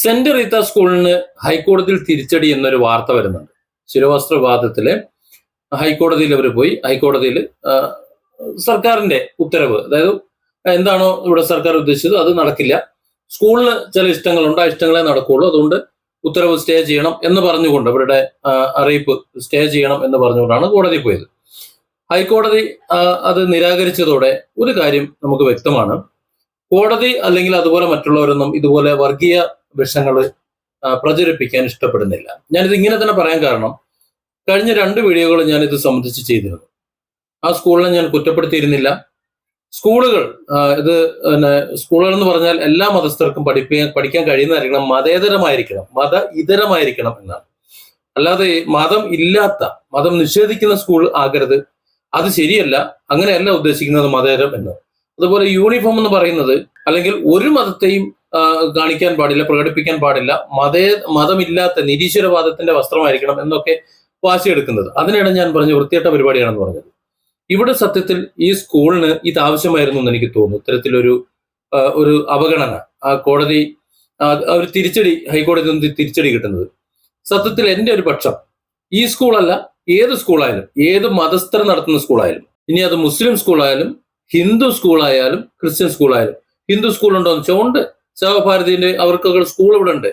Saint Reetha സ്കൂളിന് ഹൈക്കോടതിയിൽ തിരിച്ചടി എന്നൊരു വാർത്ത വരുന്നുണ്ട്. ശിരോവസ്ത്ര വിവാദത്തിൽ ഹൈക്കോടതിയിൽ അവർ പോയി ഹൈക്കോടതിയിൽ സർക്കാരിന്റെ ഉത്തരവ് അതായത് എന്താണോ ഇവിടെ സർക്കാർ ഉദ്ദേശിച്ചത് അത് നടക്കില്ല. സ്കൂളിന് ചില ഇഷ്ടങ്ങളുണ്ട് ആ ഇഷ്ടങ്ങളെ നടക്കുകയുള്ളൂ അതുകൊണ്ട് ഉത്തരവ് സ്റ്റേ ചെയ്യണം എന്ന് പറഞ്ഞുകൊണ്ട് അവരുടെ അറിയിപ്പ് സ്റ്റേ ചെയ്യണം എന്ന് പറഞ്ഞുകൊണ്ടാണ് കോടതി പോയത്. ഹൈക്കോടതി അത് നിരാകരിച്ചതോടെ ഒരു കാര്യം നമുക്ക് വ്യക്തമാണ്. കോടതി അല്ലെങ്കിൽ അതുപോലെ മറ്റുള്ളവരൊന്നും ഇതുപോലെ വർഗീയ വിഷങ്ങൾ പ്രചരിപ്പിക്കാൻ ഇഷ്ടപ്പെടുന്നില്ല. ഞാനിത് ഇങ്ങനെ തന്നെ പറയാൻ കാരണം കഴിഞ്ഞ രണ്ട് വീഡിയോകൾ ഞാൻ ഇത് സംബന്ധിച്ച് ചെയ്തിരുന്നു. ആ സ്കൂളിനെ ഞാൻ കുറ്റപ്പെടുത്തിയിരുന്നില്ല. സ്കൂളുകൾ ഇത് പിന്നെ സ്കൂളുകൾ എന്ന് പറഞ്ഞാൽ എല്ലാ മതസ്ഥർക്കും പഠിപ്പിക്കാൻ പഠിക്കാൻ കഴിയുന്നതായിരിക്കണം മതേതരമായിരിക്കണം. മത ഇതരമായിരിക്കണം എന്നാണ്. അല്ലാതെ മതം ഇല്ലാത്ത മതം നിഷേധിക്കുന്ന സ്കൂൾ ആകരുത്. അത് ശരിയല്ല. അങ്ങനെയല്ല ഉദ്ദേശിക്കുന്നത് മതേതരം എന്ന്. അതുപോലെ യൂണിഫോം എന്ന് പറയുന്നത് അല്ലെങ്കിൽ ഒരു മതത്തെയും കാണിക്കാൻ പാടില്ല പ്രകടിപ്പിക്കാൻ പാടില്ല. മതേ മതമില്ലാത്ത നിരീശ്വരവാദത്തിന്റെ വസ്ത്രമായിരിക്കണം എന്നൊക്കെ വാശിയെടുക്കുന്നത്. അതിനിടെ ഞാൻ പറഞ്ഞ വൃത്തിയേട്ട പരിപാടിയാണെന്ന് പറഞ്ഞത്. ഇവിടെ സത്യത്തിൽ ഈ സ്കൂളിന് ഇത് ആവശ്യമായിരുന്നു എന്ന് എനിക്ക് തോന്നുന്നു. ഇത്തരത്തിലൊരു ഒരു അവഗണന ആ കോടതി ഒരു തിരിച്ചടി ഹൈക്കോടതി നിന്ന് തിരിച്ചടി കിട്ടുന്നത്. സത്യത്തിൽ എന്റെ ഒരു പക്ഷം ഈ സ്കൂളല്ല ഏത് സ്കൂളായാലും ഏത് മതസ്ഥർ നടത്തുന്ന സ്കൂളായാലും ഇനി അത് മുസ്ലിം സ്കൂളായാലും ഹിന്ദു സ്കൂളായാലും ക്രിസ്ത്യൻ സ്കൂളായാലും ഹിന്ദു സ്കൂളുണ്ടോ എന്ന് ചോണ്ട് സേവഭാരതിന്റെ അവർക്കൊക്കെ സ്കൂൾ ഇവിടെ ഉണ്ട്.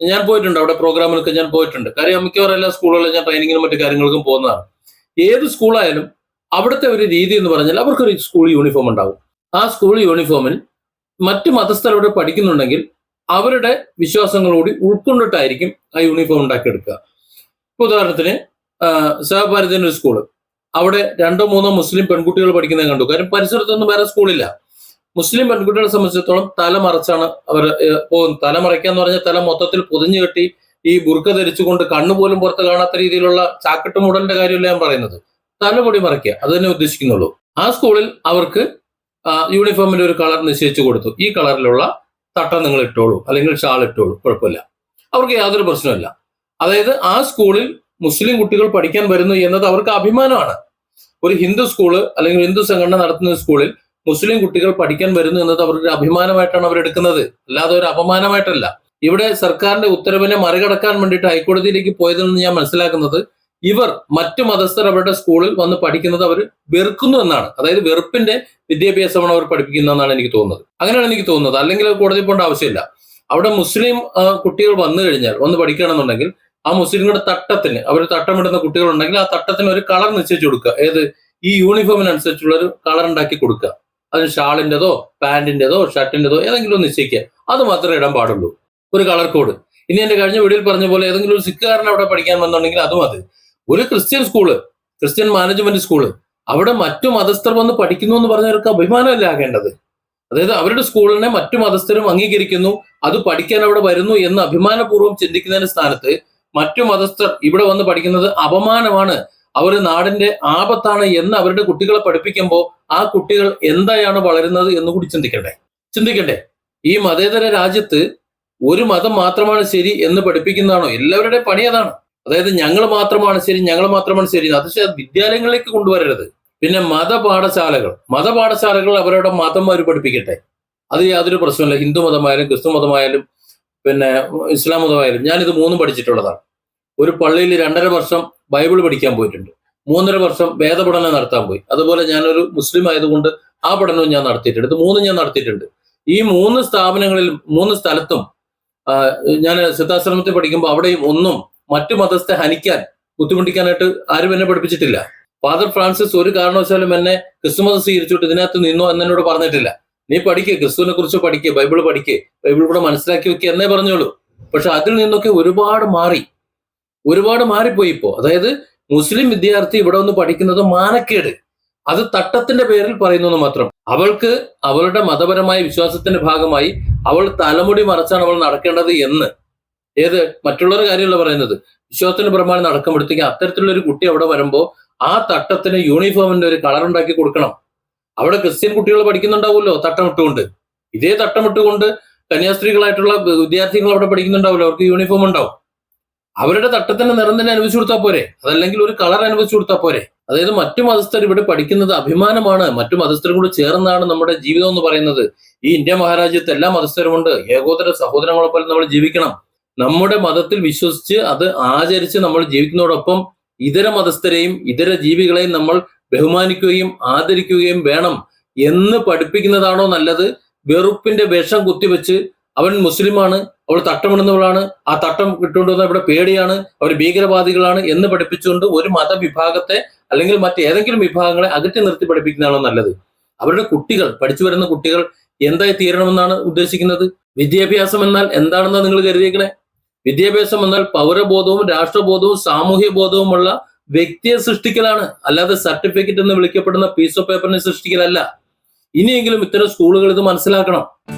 ഞാൻ പോയിട്ടുണ്ട് അവിടെ പ്രോഗ്രാമിലൊക്കെ ഞാൻ പോയിട്ടുണ്ട്. കാര്യം മിക്കവാറും എല്ലാ സ്കൂളുകളിലും ഞാൻ ട്രെയിനിങ്ങിനും മറ്റു കാര്യങ്ങൾക്കും പോകുന്നതാണ്. ഏത് സ്കൂളായാലും അവിടുത്തെ ഒരു രീതി എന്ന് പറഞ്ഞാൽ അവർക്കൊരു സ്കൂൾ യൂണിഫോം ഉണ്ടാവും. ആ സ്കൂൾ യൂണിഫോമിൽ മറ്റു മതസ്ഥർ അവിടെ പഠിക്കുന്നുണ്ടെങ്കിൽ അവരുടെ വിശ്വാസങ്ങളോടി ഉൾക്കൊണ്ടിട്ടായിരിക്കും ആ യൂണിഫോം ഉണ്ടാക്കിയെടുക്കുക. ഉദാഹരണത്തിന് സേവഭാരതിന്റെ ഒരു സ്കൂൾ അവിടെ രണ്ടോ മൂന്നോ മുസ്ലിം പെൺകുട്ടികൾ പഠിക്കുന്നത് കണ്ടു. കാര്യം പരിസരത്തൊന്നും വേറെ സ്കൂളില്ല മുസ്ലിം പെൺകുട്ടികളെ സംബന്ധിച്ചിടത്തോളം തല മറച്ചാണ് അവർ പോകുന്നത്. തല മറയ്ക്കുക എന്ന് പറഞ്ഞാൽ തല മൊത്തത്തിൽ പൊതിഞ്ഞു കെട്ടി ഈ ബുർക്ക ധരിച്ചുകൊണ്ട് കണ്ണു പോലും പുറത്ത് കാണാത്ത രീതിയിലുള്ള ചാക്കട്ട് മൂടലിന്റെ കാര്യമല്ല ഞാൻ പറയുന്നത്. തലമുടി മറയ്ക്കുക അത് തന്നെ ഉദ്ദേശിക്കുന്നുള്ളൂ. ആ സ്കൂളിൽ അവർക്ക് യൂണിഫോമിന്റെ ഒരു കളർ നിശ്ചയിച്ചു കൊടുത്തു. ഈ കളറിലുള്ള തട്ട നിങ്ങൾ ഇട്ടോളൂ അല്ലെങ്കിൽ ഷാൾ ഇട്ടോളൂ കുഴപ്പമില്ല. അവർക്ക് യാതൊരു പ്രശ്നമില്ല അതായത് ആ സ്കൂളിൽ മുസ്ലിം കുട്ടികൾ പഠിക്കാൻ വരുന്നു എന്നത് അവർക്ക് അഭിമാനമാണ്. ഒരു ഹിന്ദു സ്കൂൾ അല്ലെങ്കിൽ ഹിന്ദു സംഘടന നടത്തുന്ന സ്കൂളിൽ മുസ്ലിം കുട്ടികൾ പഠിക്കാൻ വരുന്നു എന്നത് അവരുടെ അഭിമാനമായിട്ടാണ് അവർ എടുക്കുന്നത്. അല്ലാതെ ഒരു അപമാനമായിട്ടല്ല. ഇവിടെ സർക്കാരിന്റെ ഉത്തരവിനെ മറികടക്കാൻ വേണ്ടിയിട്ട് ഹൈക്കോടതിയിലേക്ക് പോയതിൽ നിന്ന് ഞാൻ മനസ്സിലാക്കുന്നത് ഇവർ മറ്റു മതസ്ഥർ അവരുടെ സ്കൂളിൽ വന്ന് പഠിക്കുന്നത് അവർ വെറുക്കുന്നു എന്നാണ്. അതായത് വെറുപ്പിന്റെ വിദ്യാഭ്യാസമാണ് അവർ പഠിപ്പിക്കുന്നതെന്നാണ് എനിക്ക് തോന്നുന്നത്. അങ്ങനെയാണ് എനിക്ക് തോന്നുന്നത്. അല്ലെങ്കിൽ കോടതി പോകേണ്ട ആവശ്യമില്ല. അവിടെ മുസ്ലിം കുട്ടികൾ വന്നു കഴിഞ്ഞാൽ വന്ന് പഠിക്കണമെന്നുണ്ടെങ്കിൽ ആ മുസ്ലിങ്ങളുടെ തട്ടത്തിന് അവർ തട്ടമിടുന്ന കുട്ടികളുണ്ടെങ്കിൽ ആ തട്ടത്തിന് ഒരു കളർ നിശ്ചയിച്ചു കൊടുക്കുക. ഏത്? ഈ യൂണിഫോമിനനുസരിച്ചുള്ള ഒരു കളർ ഉണ്ടാക്കി കൊടുക്കുക. അതിന് ഷാളിന്റെതോ പാന്റിന്റെതോ ഷർട്ടിന്റെതോ ഏതെങ്കിലും നിശ്ചയിക്കുക. അത് മാത്രമേ ഇടാൻ പാടുള്ളൂ. ഒരു കളർ കോഡ്. ഇനി എന്റെ കഴിഞ്ഞ വീഡിയോയിൽ പറഞ്ഞ പോലെ ഏതെങ്കിലും ഒരു സിഖുകാരൻ അവിടെ പഠിക്കാൻ വന്നുണ്ടെങ്കിൽ അതും അത്. ഒരു Christian school Christian management school അവിടെ മറ്റു മതസ്ഥർ വന്ന് പഠിക്കുന്നു എന്ന് പറഞ്ഞവർക്ക് അഭിമാനമല്ല ആകേണ്ടത്? അതായത് അവരുടെ സ്കൂളിനെ മറ്റു മതസ്ഥരും അംഗീകരിക്കുന്നു അത് പഠിക്കാൻ അവിടെ വരുന്നു എന്ന് അഭിമാനപൂർവം ചിന്തിക്കുന്നതിന്റെ സ്ഥാനത്ത് മറ്റു മതസ്ഥർ ഇവിടെ വന്ന് പഠിക്കുന്നത് അപമാനമാണ്. അവർ നാടിന്റെ ആപത്താണ് എന്ന് അവരുടെ കുട്ടികളെ പഠിപ്പിക്കുമ്പോൾ ആ കുട്ടികൾ എന്തായാണ് വളരുന്നത് എന്ന് കൂടി ചിന്തിക്കണ്ടേ? ചിന്തിക്കണ്ടേ? ഈ മതേതര രാജ്യത്ത് ഒരു മതം മാത്രമാണ് ശരി എന്ന് പഠിപ്പിക്കുന്നതാണോ? എല്ലാവരുടെ പണി അതാണ്. അതായത് ഞങ്ങൾ മാത്രമാണ് ശരി ഞങ്ങൾ മാത്രമാണ് ശരി അത് വിദ്യാലയങ്ങളിലേക്ക് കൊണ്ടുവരരുത്. പിന്നെ മതപാഠശാലകൾ. മതപാഠശാലകൾ അവരുടെ മതം അവർ പഠിപ്പിക്കട്ടെ? അത് യാതൊരു പ്രശ്നമില്ല ഹിന്ദു മതമായാലും ക്രിസ്തു മതമായാലും പിന്നെ ഇസ്ലാം മതമായാലും. ഞാനിത് മൂന്നും പഠിച്ചിട്ടുള്ളതാണ്. ഒരു പള്ളിയിൽ രണ്ടര വർഷം ബൈബിൾ പഠിക്കാൻ പോയിട്ടുണ്ട്. മൂന്നര വർഷം വേദപഠനം നടത്താൻ പോയി. അതുപോലെ ഞാനൊരു മുസ്ലിം ആയതുകൊണ്ട് ആ പഠനവും ഞാൻ നടത്തിയിട്ടുണ്ട്. ഇത് മൂന്നും ഞാൻ നടത്തിയിട്ടുണ്ട്. ഈ മൂന്ന് സ്ഥാപനങ്ങളിൽ മൂന്ന് സ്ഥലത്തും ഞാൻ സിദ്ധാശ്രമത്തിൽ പഠിക്കുമ്പോൾ അവിടെയും ഒന്നും മറ്റു മതസ്ഥെ ഹനിക്കാൻ ബുദ്ധിമുട്ടിക്കാനായിട്ട് ആരും എന്നെ പഠിപ്പിച്ചിട്ടില്ല. ഫാദർ ഫ്രാൻസിസ് ഒരു കാരണവശാലും എന്നെ ക്രിസ്തുമതം സ്വീകരിച്ചിട്ട് ഇതിനകത്ത് നിന്നോ എന്നോട് പറഞ്ഞിട്ടില്ല. നീ പഠിക്കുക ക്രിസ്തുവിനെ കുറിച്ച് പഠിക്കുക ബൈബിൾ പഠിക്കുക ബൈബിൾ കൂടെ മനസ്സിലാക്കി വെക്കുക എന്നേ പറഞ്ഞോളൂ പക്ഷെ അതിൽ നിന്നൊക്കെ ഒരുപാട് മാറി. ഒരുപാട് മാറിപ്പോയി ഇപ്പോ. അതായത് മുസ്ലിം വിദ്യാർത്ഥി ഇവിടെ വന്ന് പഠിക്കുന്നത് മാനക്കേട്. അത് തട്ടത്തിന്റെ പേരിൽ പറയുന്നു മാത്രം. അവൾക്ക് അവളുടെ മതപരമായ വിശ്വാസത്തിന്റെ ഭാഗമായി അവൾ തലമുടി മറച്ചാണ് അവൾ നടക്കേണ്ടത് എന്ന്. ഏത്? മറ്റുള്ളവരുടെ കാര്യമല്ല പറയുന്നത്. വിശ്വാസത്തിന് പ്രമാണം നടക്കുമ്പോഴത്തേക്ക് അത്തരത്തിലുള്ള ഒരു കുട്ടി അവിടെ വരുമ്പോൾ ആ തട്ടത്തിന് യൂണിഫോമിന്റെ ഒരു കളർ ഉണ്ടാക്കി കൊടുക്കണം. അവിടെ ക്രിസ്ത്യൻ കുട്ടികൾ പഠിക്കുന്നുണ്ടാവുമല്ലോ തട്ടമിട്ടുകൊണ്ട്. ഇതേ തട്ടമിട്ടുകൊണ്ട് കന്യാസ്ത്രീകളായിട്ടുള്ള വിദ്യാർത്ഥികൾ അവിടെ പഠിക്കുന്നുണ്ടാവുമല്ലോ. അവർക്ക് യൂണിഫോം ഉണ്ടാവും. അവരുടെ തട്ടത്തിന്റെ നിറം തന്നെ അനുവദിച്ചു കൊടുത്താൽ പോരെ. അതല്ലെങ്കിൽ ഒരു കളർ അനുവദിച്ചു കൊടുത്താൽ പോരെ. അതായത് മറ്റു മതസ്ഥർ ഇവിടെ പഠിക്കുന്നത് അഭിമാനമാണ്. മറ്റു മതസ്ഥരും കൂടെ ചേർന്നാണ് നമ്മുടെ ജീവിതം എന്ന് പറയുന്നത്. ഈ ഇന്ത്യ മഹാരാജ്യത്ത് എല്ലാ മതസ്ഥരുമുണ്ട് ഏകോദര സഹോദരങ്ങളെ പോലെ നമ്മൾ ജീവിക്കണം. നമ്മുടെ മതത്തിൽ വിശ്വസിച്ച് അത് ആചരിച്ച് നമ്മൾ ജീവിക്കുന്നതോടൊപ്പം ഇതര മതസ്ഥരെയും ഇതര ജീവികളെയും നമ്മൾ ബഹുമാനിക്കുകയും ആദരിക്കുകയും വേണം. എന്ന് പഠിപ്പിക്കുന്നതാണോ നല്ലത്? വെറുപ്പിന്റെ വിഷം കുത്തിവെച്ച് അവൻ മുസ്ലിമാണ് അവൾ തട്ടമിടുന്നവളാണ്. ആ തട്ടം ഇട്ടുകൊണ്ടുവന്ന ഇവിടെ പേടിയാണ്. അവർ ഭീകരവാദികളാണ് എന്ന് പഠിപ്പിച്ചുകൊണ്ട് ഒരു മതവിഭാഗത്തെ അല്ലെങ്കിൽ മറ്റേതെങ്കിലും വിഭാഗങ്ങളെ അകറ്റി നിർത്തി പഠിപ്പിക്കുന്നതാണോ നല്ലത്? അവരുടെ കുട്ടികൾ പഠിച്ചു വരുന്ന കുട്ടികൾ എന്തായി തീരണമെന്നാണ് ഉദ്ദേശിക്കുന്നത്? വിദ്യാഭ്യാസം എന്നാൽ എന്താണെന്ന് നിങ്ങൾ കരുതിയേക്കണേ? വിദ്യാഭ്യാസം എന്നാൽ പൗരബോധവും രാഷ്ട്രബോധവും സാമൂഹ്യ ബോധവുമുള്ള വ്യക്തിയെ സൃഷ്ടിക്കലാണ്. അല്ലാതെ സർട്ടിഫിക്കറ്റ് എന്ന് വിളിക്കപ്പെടുന്ന പീസ് ഓഫ് പേപ്പറിനെ സൃഷ്ടിക്കലല്ല. ഇനിയെങ്കിലും ഇത്തരം സ്കൂളുകൾ ഇത് മനസ്സിലാക്കണം.